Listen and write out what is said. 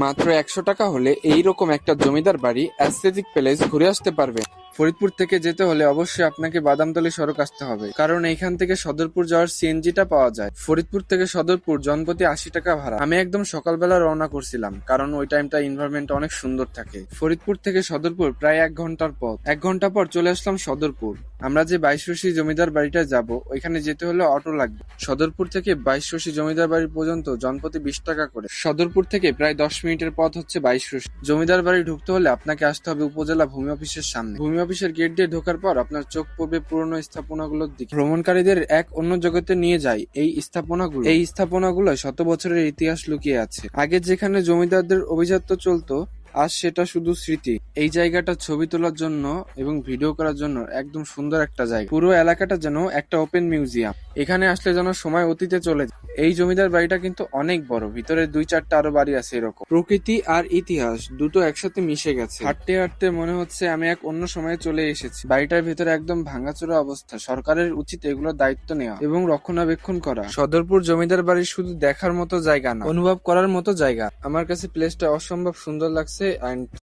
মাত্র একশো টাকা হলে এই রকম একটা জমিদার বাড়ি অ্যাস্থেটিক প্যালেস ঘুরে আসতে পারবেন ফরিদপুর থেকে যেতে হলে অবশ্যই আপনাকে বাদামতলী সড়ক আসতে হবে। কারণ এইখান থেকে সদরপুর যাওয়ার সিএনজিটা পাওয়া যায়। ফরিদপুর থেকে সদরপুর, জনপতি আশি টাকা ভাড়া। আমি একদম সকালবেলা রওনা করছিলাম, কারণ ওই টাইমটা এনভায়রনমেন্ট অনেক সুন্দর থাকে। ফরিদপুর থেকে সদরপুর প্রায় এক ঘণ্টার পথ। এক ঘণ্টা পর চলে আসলাম সদরপুর। আমরা যে বাইশ রশি জমিদার বাড়িটা যাব, ওইখানে যেতে হলে অটো লাগবে। সদরপুর থেকে বাইশ রশি জমিদার বাড়ি পর্যন্ত জনপতি বিশ টাকা করে। সদরপুর থেকে প্রায় দশ মিনিটের পথ হচ্ছে বাইশ রশি জমিদার বাড়ি ঢুকতে হলে আপনাকে আসতে হবে উপজেলা ভূমি অফিসের সামনে। ভূমি অফিসের গেট দিয়ে ঢোকার পর আপনার চোখ পড়বে পুরনো স্থাপনাগুলোর দিকে। ভ্রমণকারীদের এক অন্য জগতে নিয়ে যায় এই স্থাপনাগুলো। এই স্থাপনাগুলো শত বছরের ইতিহাস লুকিয়ে আছে। আগে যেখানে জমিদারদের অভিজাত্য চলতো আজ সেটা শুধু স্মৃতি। এই জায়গাটা ছবি তোলার জন্য এবং ভিডিও করার জন্য একদম সুন্দর একটা জায়গা। পুরো এলাকাটা যেন একটা ওপেন মিউজিয়াম। এখানে আসলে যেন সময় অতীতে চলে যায়। এই জমিদার বাড়িটা কিন্তু অনেক বড়। ভিতরে দুই চারটা আরও বাড়ি আছে এরকম। প্রকৃতি আর ইতিহাস দুটো একসাথে মিশে গেছে। হাঁটতে হাঁটতে মনে হচ্ছে আমি এক অন্য সময়ে চলে এসেছি। বাড়িটার ভিতরে একদম ভাঙাচোরা অবস্থা। সরকারের উচিত এগুলোর দায়িত্ব নেওয়া এবং রক্ষণাবেক্ষণ করা। সদরপুর জমিদার বাড়ি শুধু দেখার মতো জায়গা না, অনুভব করার মতো জায়গা। আমার কাছে প্লেসটা অসম্ভব সুন্দর লাগছে। and